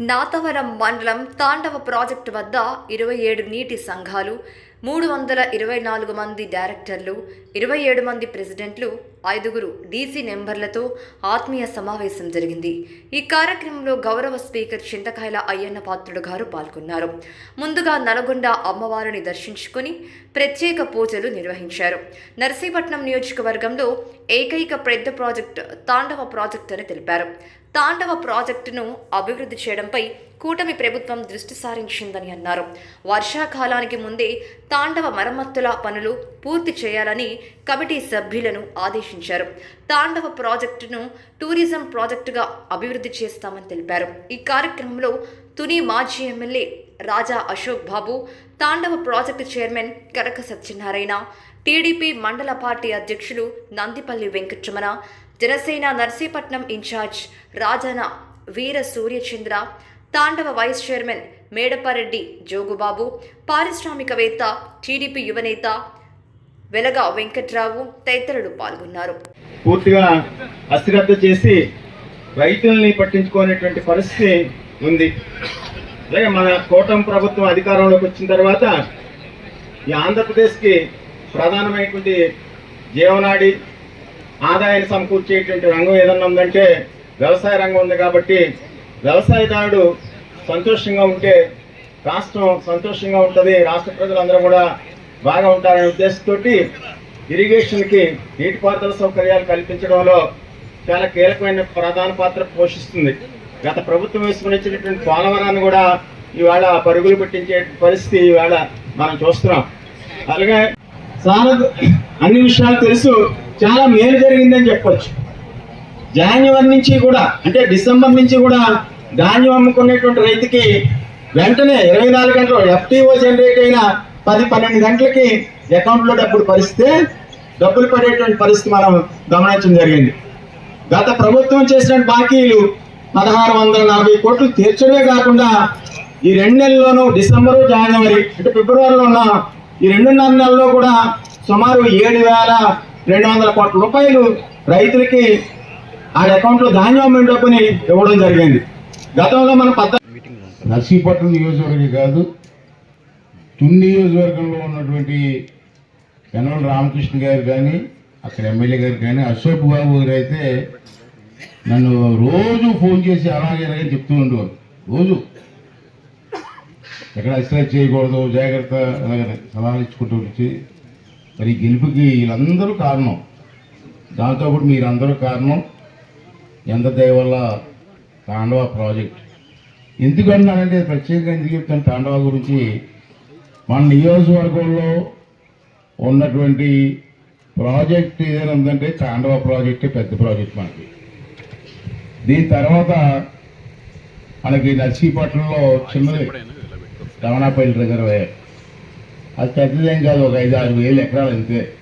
నాతవరం మండలం తాండవ ప్రాజెక్టు వద్ద ఇరవై ఏడు నీటి సంఘాలు మూడు వందల ఇరవై నాలుగు మంది డైరెక్టర్లు ఇరవై ఏడు మంది ప్రెసిడెంట్లు ఐదుగురు డీసీ నెంబర్లతో ఆత్మీయ సమావేశం జరిగింది. ఈ కార్యక్రమంలో గౌరవ స్పీకర్ చింతకాయల అయ్యన్న పాత్రుడు గారు పాల్గొన్నారు. ముందుగా నల్గొండ అమ్మవారిని దర్శించుకుని ప్రత్యేక పూజలు నిర్వహించారు. నర్సీపట్నం నియోజకవర్గంలో ఏకైక పెద్ద ప్రాజెక్టు తాండవ ప్రాజెక్టు అని తెలిపారు. తాండవ ప్రాజెక్టును అభివృద్ధి చేయడంపై కూటమి ప్రభుత్వం దృష్టి సారించిందని అన్నారు. వర్షాకాలానికి ముందే తాండవ మరమ్మతుల పనులు పూర్తి చేయాలని కమిటీ సభ్యులను ఆదేశించారు. తాండవ ప్రాజెక్టును టూరిజం ప్రాజెక్టుగా అభివృద్ధి చేస్తామని తెలిపారు. ఈ కార్యక్రమంలో తుని మాజీ MLA Raja Ashok Babu Thandava project chairman Kanaka Satyanarayana TDP మండల పార్టీ అధ్యక్షులు Nandipalli Venkataramana Janasena Narsipatnam incharge Rajana Veera Suryachandra Thandava vice chairman Medapareddy Jogubabu పారిశ్రామికవేత్త టీడీపీ యువనేత వెలగా వెంకట్రావు తదితరులు పాల్గొన్నారు. పూర్తిగా అస్థిరత చేసి రైతుల్ని పట్టించుకునేటువంటి పరిస్థితి ఉంది. అలాగే మన కూటమి ప్రభుత్వం అధికారంలోకి వచ్చిన తర్వాత ఈ ఆంధ్రప్రదేశ్కి ప్రధానమైనటువంటి జీవనాడి ఆదాయాన్ని సమకూర్చేటువంటి రంగం ఏదన్నా ఉందంటే వ్యవసాయ రంగం ఉంది కాబట్టి వ్యవసాయదారుడు సంతోషంగా ఉంటే రాష్ట్రం సంతోషంగా ఉంటుంది రాష్ట్ర ప్రజలందరూ కూడా బాగా ఉంటారనే ఉద్దేశంతో ఇరిగేషన్కి నీటిపారుదల సౌకర్యాలు కల్పించడంలో చాలా కీలకమైన ప్రధాన పాత్ర పోషిస్తుంది. గత ప్రభుత్వం వేసుకుని పోలవరాన్ని కూడా ఇవాళ పరుగులు పెట్టించే పరిస్థితి ఇవాళ మనం చూస్తున్నాం. అలాగే చాలా అన్ని విషయాలు తెలుసు చాలా మేలు జరిగిందని చెప్పొచ్చు. జాన్యువరి నుంచి కూడా అంటే డిసెంబర్ నుంచి కూడా ధాన్యం అమ్ముకునేటువంటి రైతుకి వెంటనే ఇరవై నాలుగు గంటలు ఎఫ్టీఓ జనరేట్ అయిన పది పన్నెండు గంటలకి అకౌంట్లో డబ్బులు పరిస్తే డబ్బులు పడేటువంటి పరిస్థితి మనం గమనించడం జరిగింది. గత ప్రభుత్వం చేసిన బాకీలు పదహారు వందల నలభై కోట్లు తీర్చడమే కాకుండా ఈ రెండు నెలల్లోనూ డిసెంబరు జనవరి అంటే ఫిబ్రవరిలో ఉన్న ఈ రెండున్నర నెలల్లో కూడా సుమారు ఏడు వేల రెండు వందల కోట్ల రూపాయలు రైతులకి ఆ అకౌంట్లో ధాన్యం అమ్మిన డబ్బుని ఇవ్వడం జరిగింది. గతంలో మన పద్ధతి నర్సీపట్నం నియోజకవర్గం కాదు తుని నియోజకవర్గంలో ఉన్నటువంటి యనమల రామకృష్ణ గారు కానీ అక్కడ ఎమ్మెల్యే గారు కానీ అశోక్ బాబు గారు అయితే నన్ను రోజు ఫోన్ చేసి అలాగే అలాగే చెప్తూ ఉండేవారు. రోజు. ఎక్కడ ఎక్సర్సైజ్ చేయకూడదు జాగ్రత్త అలాగే సలహాలు ఇచ్చుకుంటూ వచ్చి మరి గెలుపుకి వీళ్ళందరూ కారణం. దాంతోపాటు మీరందరూ కారణం. ఎంత దయ వల్ల తాండవ ప్రాజెక్ట్. ఎందుకు అన్నానంటే ప్రత్యేకంగా ఎందుకు చెప్తాను తాండవ గురించి? మన నియోజకవర్గంలో ఉన్నటువంటి ప్రాజెక్ట్ ఏదైనా ఉందంటే తాండవ ప్రాజెక్టే పెద్ద ప్రాజెక్ట్ మనకి. దీని తర్వాత మనకి నర్సీపట్నంలో చిన్నది రమణాపల్లి రిజర్వాయర్ అది పెద్దదేం కాదు ఒక ఐదు ఆరు వేలు ఎకరాలు అంతే.